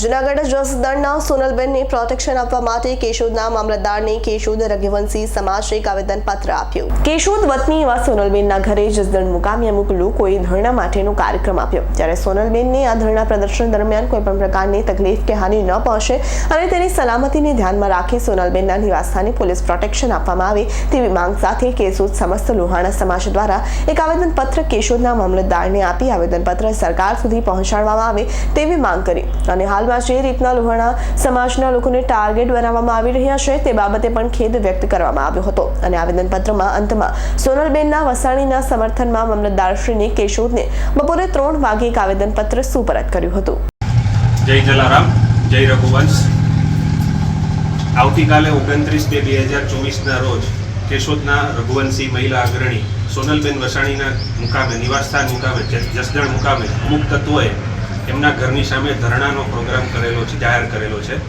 Junagadh જસદણના સોનલબેનને protection આપવા માટે કેશોદના મામલતદારને કેશોદ રઘુવંશી સમાજે એક આવેદનપત્ર આપ્યું. કેશોદ વતની એવા સોનલબેનના ઘરે જસદણ મુકામી અમુક લોકોએ ધરણા માટેનો કાર્યક્રમ આપ્યો. જ્યારે સોનલબેનને આ ધરણા પ્રદર્શન દરમિયાન કોઈ પણ પ્રકારની તકલીફ કે હાનિ ન પહોંચે અને તેની સલામતીને ધ્યાનમાં રાખી સોનલબેનના નિવાસસ્થાને પોલીસ પ્રોટેક્શન આપવામાં આવે તેવી માંગ સાથે કેશોદ સમસ્ત લોહાણા સમાજ દ્વારા એક આવેદનપત્ર કેશોદના મામલતદારને આપી આવેદનપત્ર સરકાર સુધી પહોંચાડવામાં આવે તેવી માંગ કરી. અને હાલમાં જે રીતના લોહાણા સમાજના લોકોને ટાર્ગેટ બનાવવામાં આવી રહ્યા છે. તે બાબતે પણ ખેદ વ્યક્ત કરવામાં આવ્યો હતો. અને આવેદનપત્રમાં અંતમાં સોનલબેનના વસાણીના સમર્થનમાં મામલતદારશ્રીને કેશોદને બપોરે ત્રણ વાગે એક આવેદનપત્ર સુપરત કર્યું હતું. જય જલારામ, જય રઘુવંશ. આવતીકાલે ઓગણત્રીસ બે બે હજાર ચોવીસના રોજ કેશોદના રઘુવંશી મહિલા અગ્રણી સોનલબેન વસાણીના મુકામે નિવાસસ્થાન મુકામે, જસદણ મુકામે અમુક તત્વોએ એમના ઘરની સામે ધરણાનો પ્રોગ્રામ કરેલો છે, જાહેર કરેલો છે.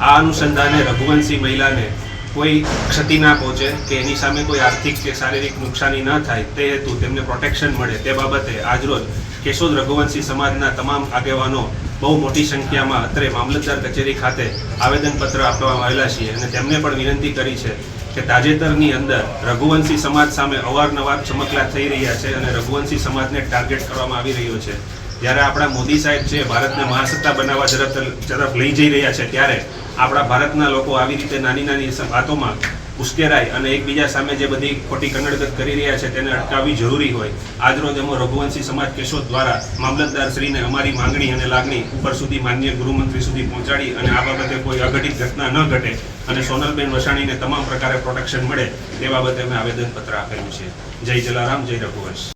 આ અનુસંધાને રઘુવંશી મહિલાને કોઈ ક્ષતિ ના પહોંચે કે એની સામે કોઈ આર્થિક કે શારીરિક નુકસાની ન થાય તે હેતુ તેમને પ્રોટેક્શન મળે તે બાબતે આજરોજ કેશોદ રઘુવંશી સમાજના તમામ આગેવાનો બહુ મોટી સંખ્યામાં અત્રે મામલતદાર કચેરી ખાતે આવેદનપત્ર આપવામાં આવેલા છીએ અને તેમને પણ વિનંતી કરી છે કે તાજેતરની અંદર રઘુવંશી સમાજ સામે અવારનવાર ચમકલા થઈ રહ્યા છે અને રઘુવંશી સમાજને ટાર્ગેટ કરવામાં આવી રહ્યો છે. જ્યારે આપણા મોદી સાહેબ છે, ભારતને મહાસત્તા બનાવવા તરફ તરફ લઈ જઈ રહ્યા છે, ત્યારે આપણા ભારતના લોકો આવી રીતે નાની નાની વાતોમાં ઉશ્કેરાય અને એકબીજા સામે જે બધી ખોટી કન્નડગત કરી રહ્યા છે, તેને અટકાવવી જરૂરી હોય. આજરોજ એમાં રઘુવંશી સમાજ કેશોદ દ્વારા મામલતદાર શ્રીને અમારી માંગણી અને લાગણી ઉપર સુધી માન્ય ગૃહમંત્રી સુધી પહોંચાડી અને આ બાબતે કોઈ અઘટિત ઘટના ન ઘટે અને સોનલબેન વસાણીને તમામ પ્રકારે પ્રોટેક્શન મળે, તે બાબતે અમે આવેદનપત્ર આપેલું છે. જય જલારામ, જય રઘુવંશ.